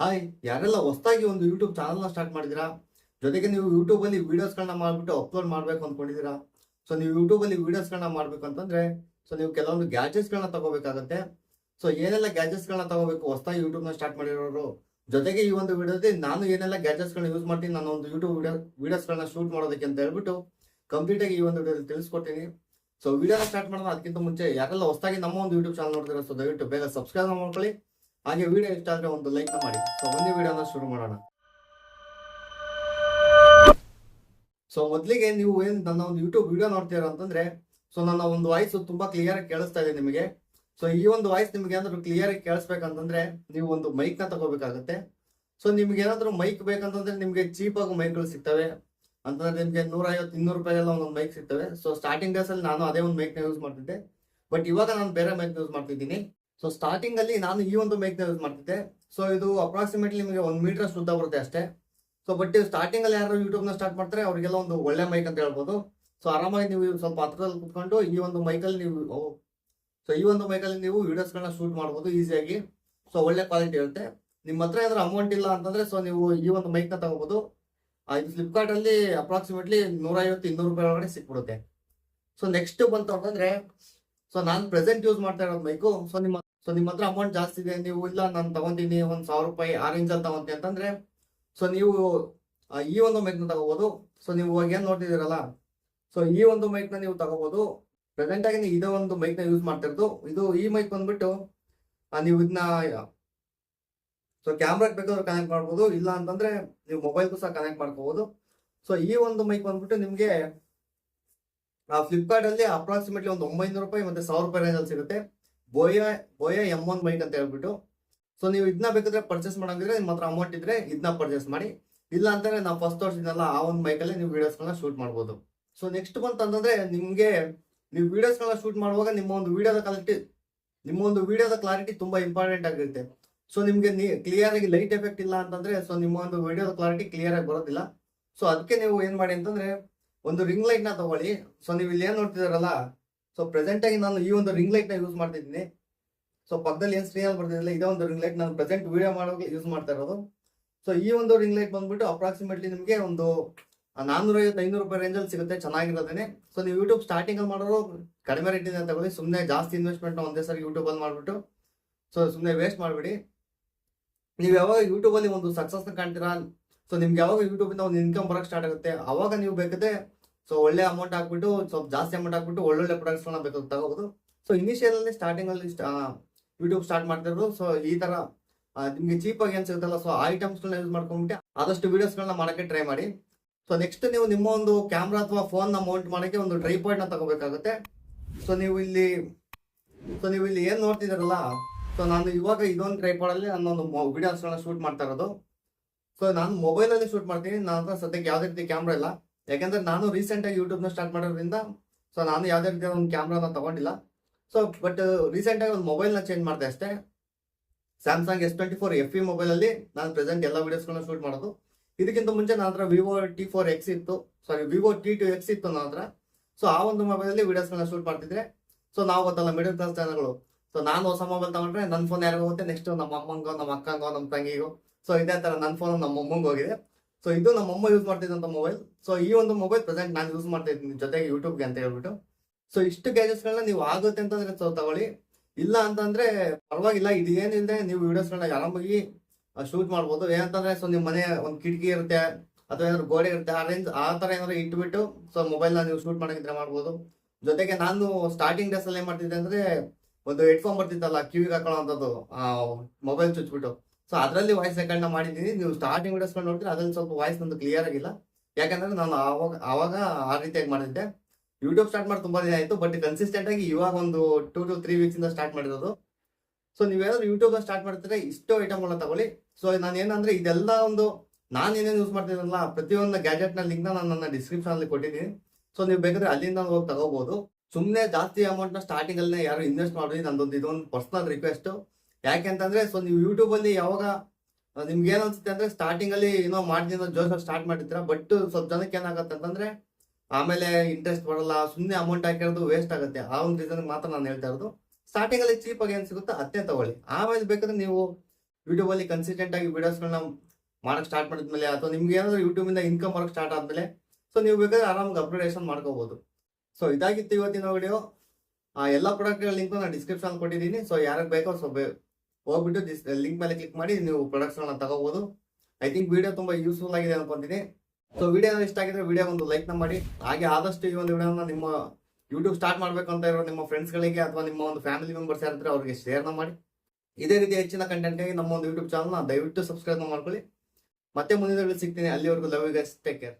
Hi, ಯಾರೆಲ್ಲ ಹೊಸದಾಗಿ ಒಂದು ಯೂಟ್ಯೂಬ್ ಚಾನಲ್ನ ಸ್ಟಾರ್ಟ್ ಮಾಡಿದಿರಾ ಜೊತೆಗೆ ನೀವು ಯೂಟ್ಯೂಬಲ್ಲಿ ವೀಡಿಯೋಸ್ಗಳನ್ನ ಮಾಡಿಬಿಟ್ಟು ಅಪ್ಲೋಡ್ ಮಾಡಬೇಕು ಅಂದ್ಕೊಂಡಿದ್ದೀರಾ ಸೊ ನೀವು ಯೂಟ್ಯೂಬಲ್ಲಿ ವೀಡಿಯೋಸ್ಗಳನ್ನ ಮಾಡಬೇಕು ಅಂತಂದರೆ ಸೊ ನೀವು ಕೆಲವೊಂದು ಗ್ಯಾಜೆಟ್ಸ್ಗಳನ್ನ ತಗೋಬೇಕಾಗತ್ತೆ. ಸೊ ಏನೆಲ್ಲ ಗ್ಯಾಜೆಟ್ಸ್ಗಳನ್ನ ತಗೋಬೇಕು? ಹೊಸದಾಗಿ ಯೂಟ್ಯೂಬ್ನ ಸ್ಟಾರ್ಟ್ ಮಾಡಿರೋರು. ಜೊತೆಗೆ ಈ ಒಂದು ವಿಡಿಯೋದಲ್ಲಿ ನಾನು ಏನೆಲ್ಲ ಗ್ಯಾಜೆಟ್ಸ್ಗಳನ್ನ ಯೂಸ್ ಮಾಡ್ತೀನಿ, ನಾನು ಒಂದು ಯೂಟ್ಯೂಬ್ ವಿಡಿಯೋ ವೀಡಿಯೋಸ್ಗಳನ್ನ ಶೂಟ್ ಮಾಡೋದಕ್ಕೆ ಅಂತ ಹೇಳ್ಬಿಟ್ಟು ಕಂಪ್ಲೀಟ್ ಆಗಿ ಈ ಒಂದು ವಿಡಿಯೋದಲ್ಲಿ ತಿಳಿಸ್ಕೊಡ್ತೀನಿ. ಸೊ ವಿಡಿಯೋನ ಸ್ಟಾರ್ಟ್ ಮಾಡೋಣ. ಅದಕ್ಕಿಂತ ಮುಂಚೆ ಯಾರೆಲ್ಲ ಹೊಸದಾಗಿ ನಮ್ಮ ಒಂದು ಯೂಟ್ಯೂಬ್ ಚಾನಲ್ ನೋಡ್ತೀರಾ ಸೊ ದಯವಿಟ್ಟು ಬೇಗ ಸಬ್ಸ್ಕ್ರೈಬ್ ಮಾಡ್ಕೊಳ್ಳಿ. ಹಾಗೆ ವಿಡಿಯೋ ಇಷ್ಟ ಆದ್ರೆ ಒಂದು ಲೈಕ್ ಮಾಡಿ. ಸೊ ಒಂದು ವಿಡಿಯೋನ ಶುರು ಮಾಡೋಣ. ಸೊ ಮೊದಲಿಗೆ ನೀವು ಏನು ನನ್ನ ಒಂದು ಯೂಟ್ಯೂಬ್ ವಿಡಿಯೋ ನೋಡ್ತೀರಾ ಅಂತಂದ್ರೆ ಸೊ ನನ್ನ ಒಂದು ವಾಯ್ಸ್ ತುಂಬಾ ಕ್ಲಿಯರ್ ಆಗಿ ಕೇಳಿಸ್ತಾ ಇದೆ ನಿಮಗೆ. ಸೊ ಈ ಒಂದು ವಾಯ್ಸ್ ನಿಮಗೆ ಏನಾದ್ರು ಕ್ಲಿಯರ್ ಆಗಿ ಕೇಳಿಸ್ಬೇಕಂತಂದ್ರೆ, ನೀವು ಒಂದು ಮೈಕ್ನ ತಗೋಬೇಕಾಗತ್ತೆ. ಸೊ ನಿಮ್ಗೆ ಏನಾದ್ರು ಮೈಕ್ ಬೇಕಂತಂದ್ರೆ ನಿಮ್ಗೆ ಚೀಪ್ ಆಗಿ ಮೈಕ್ಗಳು ಸಿಗ್ತವೆ. ಅಂತಂದ್ರೆ ನಿಮ್ಗೆ ನೂರ ಐವತ್ತು ಇನ್ನೂರು ರೂಪಾಯಿಗೆಲ್ಲ ಒಂದೊಂದು ಮೈಕ್ ಸಿಗ್ತವೆ. ಸೊ ಸ್ಟಾರ್ಟಿಂಗ್ ಡೇಸ್ ಅಲ್ಲಿ ನಾನು ಅದೇ ಒಂದು ಮೈಕ್ನ ಯೂಸ್ ಮಾಡ್ತಿದ್ದೆ. ಬಟ್ ಇವಾಗ ನಾನು ಬೇರೆ ಮೈಕ್ ಯೂಸ್ ಮಾಡ್ತಿದ್ದೀನಿ. ಸೊ ಸ್ಟಾರ್ಟಿಂಗ್ ಅಲ್ಲಿ ನಾನು ಈ ಒಂದು ಮೈಕ್ ಯೂಸ್ ಮಾಡ್ತಿದ್ದೆ. ಸೊ ಇದು ಅಪ್ರಾಕ್ಸಿಮೇಟ್ಲಿ ನಿಮಗೆ ಒಂದು ಮೀಟರ್ ಉದ್ದ ಬರುತ್ತೆ ಅಷ್ಟೇ. ಸೊ ಬಟ್ ಸ್ಟಾರ್ಟಿಂಗ್ ಅಲ್ಲಿ ಯಾರು ಯೂಟ್ಯೂಬ್ನ ಸ್ಟಾರ್ಟ್ ಮಾಡ್ತಾರೆ, ಅವರಿಗೆಲ್ಲ ಒಂದು ಒಳ್ಳೆ ಮೈಕ್ ಅಂತ ಹೇಳ್ಬೋದು. ಸೊ ಆರಾಮಾಗಿ ನೀವು ಸ್ವಲ್ಪ ಹತ್ರದಲ್ಲಿ ಕುತ್ಕೊಂಡು ಈ ಒಂದು ಮೈಕಲ್ಲಿ ನೀವು ಸೊ ಈ ಒಂದು ಮೈಕಲ್ಲಿ ನೀವು ವಿಡಿಯೋಸ್ಗಳನ್ನ ಶೂಟ್ ಮಾಡ್ಬೋದು ಈಸಿಯಾಗಿ ಸೊ ಒಳ್ಳೆ ಕ್ವಾಲಿಟಿ ಇರುತ್ತೆ. ನಿಮ್ಮ ಹತ್ರ ಏನಾದ್ರು ಅಮೌಂಟ್ ಇಲ್ಲ ಅಂತಂದ್ರೆ ಸೊ ನೀವು ಈ ಒಂದು ಮೈಕ್ನ ತಗೋಬಹುದು ಇದು ಫ್ಲಿಪ್ಕಾರ್ಟ್ ಅಲ್ಲಿ ಅಪ್ರಾಕ್ಸಿಮೇಟ್ಲಿ ನೂರ ಐವತ್ತು ಇನ್ನೂರು ರೂಪಾಯಿ ಒಳಗಡೆ ಸಿಕ್ಬಿಡುತ್ತೆ. ಸೊ ನೆಕ್ಸ್ಟ್ ಬಂತು ಅಂತಂದ್ರೆ ಸೊ ನಾನು ಪ್ರೆಸೆಂಟ್ ಯೂಸ್ ಮಾಡ್ತಾ ಇರೋದು ಮೈಕು ಸೊ ನಿಮ್ಮ ಸೊ ನಿಮ್ಮ ಹತ್ರ ಅಮೌಂಟ್ ಜಾಸ್ತಿ ಇದೆ, ನೀವು ಇಲ್ಲ, ನಾನು ತಗೊಂತೀನಿ, ಒಂದು ಸಾವಿರ ರೂಪಾಯಿ ಆ ರೇಂಜ್ ಅಲ್ಲಿ ತಗೊಂತೀನಿ ಅಂತಂದ್ರೆ ಸೊ ನೀವು ಈ ಒಂದು ಮೈಕ್ನ ತಗೋಬಹುದು ಸೊ ನೀವು ಇವಾಗ ಏನ್ ನೋಡ್ತಿದ್ದೀರಲ್ಲ ಸೊ ಈ ಒಂದು ಮೈಕ್ನ ನೀವು ತಗೋಬಹುದು ಪ್ರೆಸೆಂಟ್ ಆಗಿ ನೀವು ಇದೇ ಒಂದು ಮೈಕ್ನ ಯೂಸ್ ಮಾಡ್ತಿರೋದು. ಇದು ಈ ಮೈಕ್ ಬಂದ್ಬಿಟ್ಟು ನೀವು ಇದನ್ನ ಸೊ ಕ್ಯಾಮ್ರಾಗ್ ಬೇಕಾದ್ರೆ ಕನೆಕ್ಟ್ ಮಾಡ್ಬೋದು. ಇಲ್ಲ ಅಂತಂದ್ರೆ, ನೀವು ಮೊಬೈಲ್ಗೂ ಸಹ ಕನೆಕ್ಟ್ ಮಾಡ್ಕೋಬಹುದು ಸೊ ಈ ಒಂದು ಮೈಕ್ ಬಂದ್ಬಿಟ್ಟು ನಿಮ್ಗೆ ಫ್ಲಿಪ್ಕಾರ್ಟ್ ಅಲ್ಲಿ ಅಪ್ರಾಕ್ಸಿಮೇಟ್ಲಿ ಒಂದು ಒಂಬೈನೂರು ರೂಪಾಯಿ ಮತ್ತೆ ಸಾವಿರ ರೂಪಾಯಿ ರೇಂಜ್ ಅಲ್ಲಿ ಸಿಗುತ್ತೆ. Boya Boya M one bike ಅಂತ ಹೇಳ್ಬಿಟ್ಟು. ಸೊ ನೀವು ಇದನ್ನ ಬೇಕಾದ್ರೆ ಪರ್ಚೇಸ್ ಮಾಡೋಂಗಿದ್ರೆ ನಿಮ್ಮ ಹತ್ರ ಅಮೌಂಟ್ ಇದ್ರೆ ಇದನ್ನ ಪರ್ಚೇಸ್ ಮಾಡಿ. ಇಲ್ಲ ಅಂತಂದ್ರೆ ನಾವು ಫಸ್ಟ್ ತೋರಿಸಿದ್ನಲ್ಲ ಆ ಒಂದು ಮೈಕಲ್ಲೇ ನೀವು ವೀಡಿಯೋಸ್ಗಳನ್ನ ಶೂಟ್ ಮಾಡ್ಬೋದು. ಸೊ ನೆಕ್ಸ್ಟ್ ಬಂತಂದ್ರೆ ನಿಮಗೆ ನೀವು ವೀಡಿಯೋಸ್ಗಳನ್ನ ಶೂಟ್ ಮಾಡುವಾಗ ನಿಮ್ಮ ಒಂದು ವಿಡಿಯೋದ ಕ್ವಾಲಿಟಿ ನಿಮ್ಮ ಒಂದು ವಿಡಿಯೋದ ಕ್ಲಾರಿಟಿ ತುಂಬಾ ಇಂಪಾರ್ಟೆಂಟ್ ಆಗಿರುತ್ತೆ. ಸೊ ನಿಮಗೆ ಕ್ಲಿಯರ್ ಆಗಿ ಲೈಟ್ ಎಫೆಕ್ಟ್ ಇಲ್ಲ ಅಂತಂದ್ರೆ ಸೊ ನಿಮ್ಮ ಒಂದು ವಿಡಿಯೋದ ಕ್ಲಾರಿಟಿ ಕ್ಲಿಯರ್ ಆಗಿ ಬರೋದಿಲ್ಲ. ಸೊ ಅದಕ್ಕೆ ನೀವು ಏನ್ ಮಾಡಿ ಅಂತಂದ್ರೆ ಒಂದು ರಿಂಗ್ ಲೈಟ್ ತಗೊಳ್ಳಿ. ಸೊ ನೀವು ಇಲ್ಲಿ ಏನ್ ನೋಡ್ತಿದಾರಲ್ಲ ಸೊ ಪ್ರೆಸೆಂಟ್ ಆಗಿ ನಾನು ಈ ಒಂದು ರಿಂಗ್ ಲೈಟ್ನ ಯೂಸ್ ಮಾಡ್ತಿದ್ದೀನಿ. ಸೊ ಪಕ್ಕದಲ್ಲಿ ಏನ್ ಸ್ಕ್ರೀನ್ ಬರ್ತಿದ್ದಿಲ್ಲ ಇದೇ ಒಂದು ರಿಂಗ್ ಲೈಟ್ ನಾನು ಪ್ರೆಸೆಂಟ್ ವಿಡಿಯೋ ಮಾಡೋಕೆ ಯೂಸ್ ಮಾಡ್ತಾ ಇರೋದು. ಸೊ ಈ ಒಂದು ರಿಂಗ್ ಲೈಟ್ ಬಂದ್ಬಿಟ್ಟು ಅಪ್ರಾಕ್ಸಿಮೇಟ್ಲಿ ನಿಮಗೆ ಒಂದು ನಾನ್ನೂರೈವತ್ತು ಐನೂರು ರೂಪಾಯಿ ರೇಂಜಲ್ಲಿ ಸಿಗುತ್ತೆ ಚೆನ್ನಾಗಿರೋದೇ ಸೊ ನೀವು ಯೂಟ್ಯೂಬ್ ಸ್ಟಾರ್ಟಿಂಗ್ ಅಲ್ಲಿ ಮಾಡೋರು ಕಡಿಮೆ ರೇಟಿಂದ ತಗೊಳ್ಳಿ. ಸುಮ್ಮನೆ ಜಾಸ್ತಿ ಇನ್ವೆಸ್ಟ್ಮೆಂಟ್ ಒಂದೇ ಸರಿ ಯೂಟ್ಯೂಬಲ್ಲಿ ಮಾಡ್ಬಿಟ್ಟು. ಸೊ ಸುಮ್ಮನೆ ವೇಸ್ಟ್ ಮಾಡಬೇಡಿ. ನೀವು ಯಾವಾಗ ಯೂಟ್ಯೂಬಲ್ಲಿ ಒಂದು ಸಕ್ಸಸ್ನ ಕಾಣ್ತೀರಾ? ಸೊ ನಿಮ್ಗೆ ಯಾವಾಗ ಯೂಟ್ಯೂಬಿಂದ ಒಂದು ಇನ್ಕಮ್ ಬರೋಕ್ಕೆ ಸ್ಟಾರ್ಟ್ ಆಗುತ್ತೆ? ಅವಾಗ ನೀವು ಬೇಕಾದ್ರೆ ಸೊ ಒಳ್ಳೆ ಅಮೌಂಟ್ ಹಾಕ್ಬಿಟ್ಟು, ಸ್ವಲ್ಪ ಜಾಸ್ತಿ ಅಮೌಂಟ್ ಹಾಕ್ಬಿಟ್ಟು ಒಳ್ಳೊಳ್ಳೆ ಪ್ರಾಡಕ್ಟ್ಸ್ ಗಳನ್ನ ಬೇಕಾದ್ರೆ ತಗೋಬಹುದು. ಸೊ ಇನಿಷಿಯಲ್ ಅಲ್ಲಿ ಸ್ಟಾರ್ಟಿಂಗ್ ಅಲ್ಲಿ ಯೂಟ್ಯೂಬ್ ಸ್ಟಾರ್ಟ್ ಮಾಡ್ತಿರೋದು ಸೊ ಈ ತರ ನಿಮಗೆ ಚೀಪ್ ಆಗಿ ಏನ್ ಸಿಗುತ್ತಲ್ಲ ಸೊ ಐಟಮ್ಸ್ ಗಳನ್ನ ಯೂಸ್ ಮಾಡ್ಕೊಂಡ್ಬಿಟ್ಟು ಆದಷ್ಟು ವಿಡಿಯೋಸ್ ಮಾಡೋಕ್ಕೆ ಟ್ರೈ ಮಾಡಿ. ಸೊ ನೆಕ್ಸ್ಟ್ ನೀವು ನಿಮ್ಮ ಒಂದು ಕ್ಯಾಮ್ರಾ ಅಥವಾ ಫೋನ್ನ ಮೌಂಟ್ ಮಾಡಕ್ಕೆ ಒಂದು ಟ್ರೈಪಾಡ್ನ ತಗೋಬೇಕಾಗುತ್ತೆ. ಸೊ ನೀವು ಇಲ್ಲಿ ಸೊ ನೀವು ಇಲ್ಲಿ ಏನು ನೋಡ್ತಿದ್ದೀರಲ್ಲ ಸೊ ನಾನು ಇವಾಗ ಇದೊಂದು ಟ್ರೈಪಾಡ್ ಅಲ್ಲಿ ನಾನೊಂದು ವಿಡಿಯೋಸ್ ಗಳನ್ನ ಶೂಟ್ ಮಾಡ್ತಾ ಇರೋದು. ಸೊ ನಾನು ಮೊಬೈಲ್ ಅಲ್ಲಿ ಶೂಟ್ ಮಾಡ್ತೀನಿ. ನನ್ನ ಸದ್ಯಕ್ಕೆ ಯಾವುದೇ ರೀತಿ ಕ್ಯಾಮ್ರಾ ಇಲ್ಲ. ಯಾಕಂದ್ರೆ ನಾನು ರೀಸೆಂಟ್ ಆಗಿ ಯೂಟ್ಯೂಬ್ನ ಸ್ಟಾರ್ಟ್ ಮಾಡೋದ್ರಿಂದ ಸೊ ನಾನು ಯಾವುದೇ ರೀತಿಯ ಒಂದು ಕ್ಯಾಮ್ರಾನ ತಗೊಂಡಿಲ್ಲ. ಸೊ ಬಟ್ ರೀಸೆಂಟ್ ಆಗಿ ಒಂದು ಮೊಬೈಲ್ನ ಚೇಂಜ್ ಮಾಡಿದೆ ಅಷ್ಟೇ. Samsung S twenty four F E mobile ಅಲ್ಲಿ ನಾನು ಪ್ರೆಸೆಂಟ್ ಎಲ್ಲ ವೀಡಿಯೋಸ್ಗಳನ್ನ ಶೂಟ್ ಮಾಡೋದು. ಇದಕ್ಕಿಂತ ಮುಂಚೆ ನನ್ನ ಹತ್ರ ವಿವೋ ಟಿ ಫೋರ್ ಎಕ್ಸ್ ಇತ್ತು. Sorry Vivo T two X ಇತ್ತು ನನ್ನ ಹತ್ರ. ಸೊ ಆ ಒಂದು ಮೊಬೈಲ್ ಅಲ್ಲಿ ವಿಡಿಯೋಸ್ಗಳನ್ನ ಶೂಟ್ ಮಾಡ್ತಿದ್ರೆ ಸೊ ನಾವು ಗೊತ್ತಲ್ಲ ಮಿಡಲ್ ಕ್ಲಾಸ್ ಜನಗಳು ಸೊ ನಾನು ಹೊಸ ಮೊಬೈಲ್ ತಗೊಂಡ್ರೆ ನನ್ನ ಫೋನ್ ಯಾರಿಗೂ ಹೋಗುತ್ತೆ? ನೆಕ್ಸ್ಟ್ ನಮ್ಮ ಅಮ್ಮಂಗೋ ನಮ್ಮ ಅಕ್ಕಂಗೋ ನಮ್ಮ ತಂಗಿಗೋ. ಸೊ ಇದೇ ತರ ನನ್ನ ಫೋನ್ ನಮ್ಮ ಅಮ್ಮಂಗೆ ಹೋಗಿದೆ. ಸೊ ಇದು ನಮ್ಮ ಅಮ್ಮ ಯೂಸ್ ಮಾಡ್ತಿದ್ದಂಥ ಮೊಬೈಲ್ ಸೊ ಈ ಒಂದು ಮೊಬೈಲ್ ಪ್ರೆಸೆಂಟ್ ನಾನು ಯೂಸ್ ಮಾಡ್ತಾ ಇದ್ದೀನಿ ಜೊತೆಗೆ ಯೂಟ್ಯೂಬ್ಗೆ ಅಂತ ಹೇಳ್ಬಿಟ್ಟು. ಸೊ ಇಷ್ಟು ಗ್ಯಾಜೆಟ್ಸ್ಗಳನ್ನ ನೀವು ಆಗುತ್ತೆ ಅಂತಂದ್ರೆ ತಗೊಳ್ಳಿ. ಇಲ್ಲ ಅಂತಂದ್ರೆ ಪರವಾಗಿಲ್ಲ, ಇದು ಏನಿಲ್ಲದೆ ನೀವು ವಿಡಿಯೋಸ್ಗಳನ್ನ ಆರಾಮಾಗಿ ಶೂಟ್ ಮಾಡ್ಬೋದು. ಏನಂತಂದ್ರೆ ಸೊ ನಿಮ್ಮ ಮನೆ ಒಂದು ಕಿಟಕಿ ಇರುತ್ತೆ, ಅಥವಾ ಏನಾದ್ರು ಗೋಡೆ ಇರುತ್ತೆ, ಆ ರೇಂಜ್ ಆ ತರ ಏನಾದ್ರು ಇಟ್ಬಿಟ್ಟು ಸೊ ಮೊಬೈಲ್ನ ನೀವು ಶೂಟ್ ಮಾಡೋಕ್ಕಿದ್ರೆ ಮಾಡ್ಬೋದು. ಜೊತೆಗೆ ನಾನು ಸ್ಟಾರ್ಟಿಂಗ್ ಡೇಸ್ ಅಲ್ಲಿ ಏನ್ ಮಾಡ್ತಿದ್ದೆ ಅಂದ್ರೆ, ಒಂದು ಹೆಡ್ಫೋನ್ ಬರ್ತಿತ್ತಲ್ಲ ಕಿವಿಗೆ ಹಾಕೊಳ್ಳೋಂಥದ್ದು ಮೊಬೈಲ್ ಚುಚ್ಬಿಟ್ಟು. ಸೊ ಅದರಲ್ಲಿ ವಾಯ್ಸ್ ರೆಕಾರ್ಡ್ ಮಾಡಿದ್ದೀನಿ ನೀವು ಸ್ಟಾರ್ಟಿಂಗ್ ವಿಡಿಯೋಸ್ಗಳು ನೋಡಿದ್ರೆ ಅದ್ರಲ್ಲಿ ಸ್ವಲ್ಪ ವಾಯ್ಸ್ ನಂದು ಕ್ಲಿಯರ್ ಆಗಿಲ್ಲ. ಯಾಕಂದ್ರೆ ನಾನು ಆವಾಗ ಆವಾಗ ಆ ರೀತಿಯಾಗಿ ಮಾಡಿದ್ದೆ. ಯೂಟ್ಯೂಬ್ ಸ್ಟಾರ್ಟ್ ಮಾಡಿ ತುಂಬಾ ದಿನ ಆಯಿತು ಬಟ್ ಕನ್ಸಿಸ್ಟೆಂಟ್ ಆಗಿ ಇವಾಗ ಒಂದು ಟೂ ಟು ತ್ರೀ ವೀಕ್ಸ್ ಇಂದ ಸ್ಟಾರ್ಟ್ ಮಾಡಿರೋದು. ಸೊ ನೀವೇನಾದ್ರು ಯೂಟ್ಯೂಬ್ ಸ್ಟಾರ್ಟ್ ಮಾಡ್ತಿದ್ರೆ ಇಷ್ಟು ಐಟಮ್ಗಳನ್ನ ತಗೊಳ್ಳಿ. ಸೊ ನಾನು ಏನಂದ್ರೆ ಇದೆಲ್ಲ ಒಂದು, ನಾನು ಏನೇನು ಯೂಸ್ ಮಾಡ್ತಿದ್ದೀನಲ್ಲ ಪ್ರತಿಯೊಂದು ಗ್ಯಾಜೆಟ್ನ ಲಿಂಕ್ ನಾನು ನನ್ನ ಡಿಸ್ಕ್ರಿಪ್ಷನ್ ಅಲ್ಲಿ ಕೊಟ್ಟಿದ್ದೀನಿ. ಸೊ ನೀವು ಬೇಕಾದ್ರೆ ಅಲ್ಲಿಂದ ಹೋಗಿ ತಗೋಬಹುದು ಸುಮ್ಮನೆ ಜಾಸ್ತಿ ಅಮೌಂಟ್ನ ಸ್ಟಾರ್ಟಿಂಗ್ ಅಲ್ಲಿ ಯಾರು ಇನ್ವೆಸ್ಟ್ ಮಾಡಿ ನಂದೊಂದು, ಇದೊಂದು ಪರ್ಸನಲ್ ರಿಕ್ವೆಸ್ಟ್ ಯಾಕೆಂತಂದ್ರೆ ಸೊ ನೀವು ಯೂಟ್ಯೂಬ್ ಅಲ್ಲಿ ಯಾವಾಗ ನಿಮ್ಗೆ ಏನನ್ಸುತ್ತೆ ಅಂದ್ರೆ ಸ್ಟಾರ್ಟಿಂಗ್ ಅಲ್ಲಿ ಏನೋ ಮಾಡ್ತೀನಿ ಜೋಶ್ ಸ್ಟಾರ್ಟ್ ಮಾಡಿರ್ತೀರ ಬಟ್ ಸ್ವಲ್ಪ ಜನಕ್ಕೆ ಏನಾಗುತ್ತೆ ಅಂತಂದ್ರೆ, ಆಮೇಲೆ ಇಂಟ್ರೆಸ್ಟ್ ಬರಲ್ಲ ಸುಮ್ಮನೆ ಅಮೌಂಟ್ ಹಾಕಿರೋದು ವೇಸ್ಟ್ ಆಗುತ್ತೆ. ಆ ಒಂದು ರೀಸನ್ ಮಾತ್ರ ನಾನು ಹೇಳ್ತಾ ಇರೋದು. ಸ್ಟಾರ್ಟಿಂಗ್ ಅಲ್ಲಿ ಚೀಪ್ ಆಗಿ ಏನ್ ಸಿಗುತ್ತೋ ಅದೇ ತಗೊಳ್ಳಿ. ಆಮೇಲೆ ಬೇಕಾದ್ರೆ ನೀವು ಯೂಟ್ಯೂಬ್ ಅಲ್ಲಿ ಕನ್ಸಿಸ್ಟೆಂಟ್ ಆಗಿ ವಿಡಿಯೋಸ್ಗಳನ್ನ ಮಾಡಕ್ ಸ್ಟಾರ್ಟ್ ಮಾಡಿದ್ಮೇಲೆ, ಅಥವಾ ನಿಮ್ಗೆ ಏನಾದ್ರು ಯೂಟ್ಯೂಬ್ ಇಂದ ಇನ್ಕಮ್ ಬರಕ್ ಸ್ಟಾರ್ಟ್ ಆದ್ಮೇಲೆ ಸೊ ನೀವು ಬೇಕಾದ್ರೆ ಆರಾಮಾಗಿ ಅಪ್ಗ್ರೇಡೇಷನ್ ಮಾಡ್ಕೋಬಹುದು ಸೊ ಇದಾಗಿತ್ತು ಇವತ್ತಿನ ವಿಡಿಯೋ ಆ, ಎಲ್ಲ ಪ್ರಾಡಕ್ಟ್ಗಳ ಲಿಂಕ್ ನಾನು ಡಿಸ್ಕ್ರಿಪ್ಷನ್ ಕೊಟ್ಟಿದ್ದೀನಿ. ಸೊ ಯಾರಿಗೆ ಬೇಕೋ ಸೊ ಹೋಗ್ಬಿಟ್ಟು ಲಿಂಕ್ ಮೇಲೆ ಕ್ಲಿಕ್ ಮಾಡಿ ನೀವು ಪ್ರಾಡಕ್ಟ್ಸ್ಗಳನ್ನ ತಗೋಬಹುದು ಐ ಥಿಂಕ್ ವಿಡಿಯೋ ತುಂಬಾ ಯೂಸ್ಫುಲ್ ಆಗಿದೆ ಅನ್ಕೊಂತೀನಿ. ಸೊ ವಿಡಿಯೋ ಇಷ್ಟ ಆಗಿದ್ರೆ ವಿಡಿಯೋ ಒಂದು ಲೈಕ್ನ ಮಾಡಿ. ಹಾಗೆ ಆದಷ್ಟು ಈ ಒಂದು ವಿಡಿಯೋನ ನಿಮ್ಮ ಯೂಟ್ಯೂಬ್ ಸ್ಟಾರ್ಟ್ ಮಾಡ್ಬೇಕು ಅಂತ ಇರೋ ನಿಮ್ಮ ಫ್ರೆಂಡ್ಸ್ಗಳಿಗೆ ಅಥವಾ ನಿಮ್ಮ ಒಂದು ಫ್ಯಾಮಿಲಿ ಮೆಂಬರ್ಸ್ ಯಾರಿದ್ರೆ ಅವ್ರಿಗೆ ಶೇರ್ನ ಮಾಡಿ. ಇದೇ ರೀತಿ ಹೆಚ್ಚಿನ ಕಂಟೆಂಟ್ಗಾಗಿ ನಮ್ಮ ಒಂದು ಯೂಟ್ಯೂಬ್ ಚಾನಲ್ನ ದಯವಿಟ್ಟು ಸಬ್ಸ್ಕ್ರೈಬ್ ಮಾಡ್ಕೊಳ್ಳಿ. ಮತ್ತೆ ಮುಂದಿನ ಸಿಗ್ತೀನಿ. ಅಲ್ಲಿವರೆಗೂ love you guys take care